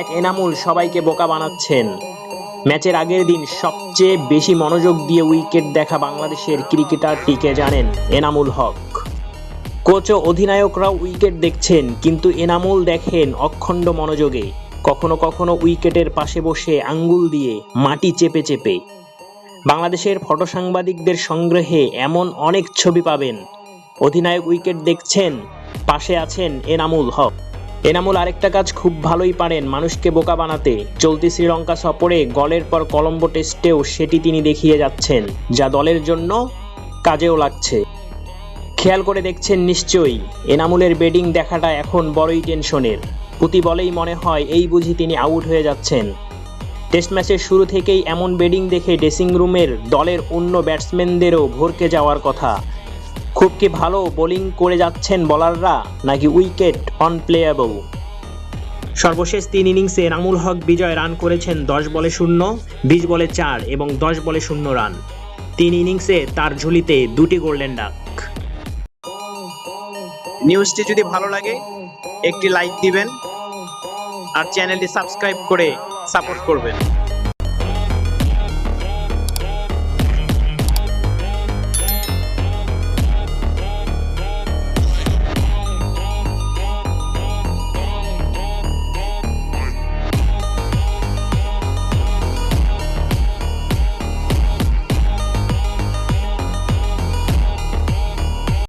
এক এনামুল সবাইকে বোকা বানাচ্ছেন। ম্যাচের আগের দিন সবচেয়ে বেশি মনোযোগ দিয়ে উইকেট দেখা বাংলাদেশের ক্রিকেটারটিকে জানেন এনামুল হক। কোচ ও অধিনায়করাও উইকেট দেখছেন, কিন্তু এনামুল দেখেন অখণ্ড মনোযোগে। কখনো কখনো উইকেটের পাশে বসে আঙ্গুল দিয়ে মাটি চেপে চেপে। বাংলাদেশের ফটো সাংবাদিকদের সংগ্রহে এমন অনেক ছবি পাবেন। অধিনায়ক উইকেট দেখছেন, পাশে আছেন এনামুল হক। এনামুল আরেকটা কাজ খুব ভালোই পারেন মানুষকে বোকা বানাতে। চলতি শ্রীলঙ্কা সফরে গলের পর কলম্বো টেস্টেও সেটি তিনি দেখিয়ে যাচ্ছেন, যা দলের জন্য কাজেও লাগছে। খেয়াল করে দেখছেন নিশ্চয়ই, এনামুলের বেডিং দেখাটা এখন বড়ই টেনশনের। প্রতি বলেই মনে হয় এই বুঝি তিনি আউট হয়ে যাচ্ছেন। টেস্ট ম্যাচের শুরু থেকেই এমন বেডিং দেখে ড্রেসিং রুমের দলের অন্য ব্যাটসম্যানদেরও ভরকে যাওয়ার কথা। খুব কি ভালো বোলিং করে যাচ্ছেন বলাররা, নাকি উইকেট অনপ্লেয়েবল সর্বশেষ তিন ইনিংসে এনামুল হক বিজয় রান করেছেন দশ বলে শূন্য, বিশ বলে চার এবং দশ বলে শূন্য রান। তিন ইনিংসে তার ঝুলিতে দুটি গোল্ডেন ডাক। নিউজটি যদি ভালো লাগে, একটি লাইক দিবেন আর চ্যানেলটি সাবস্ক্রাইব করে সাপোর্ট করবেন।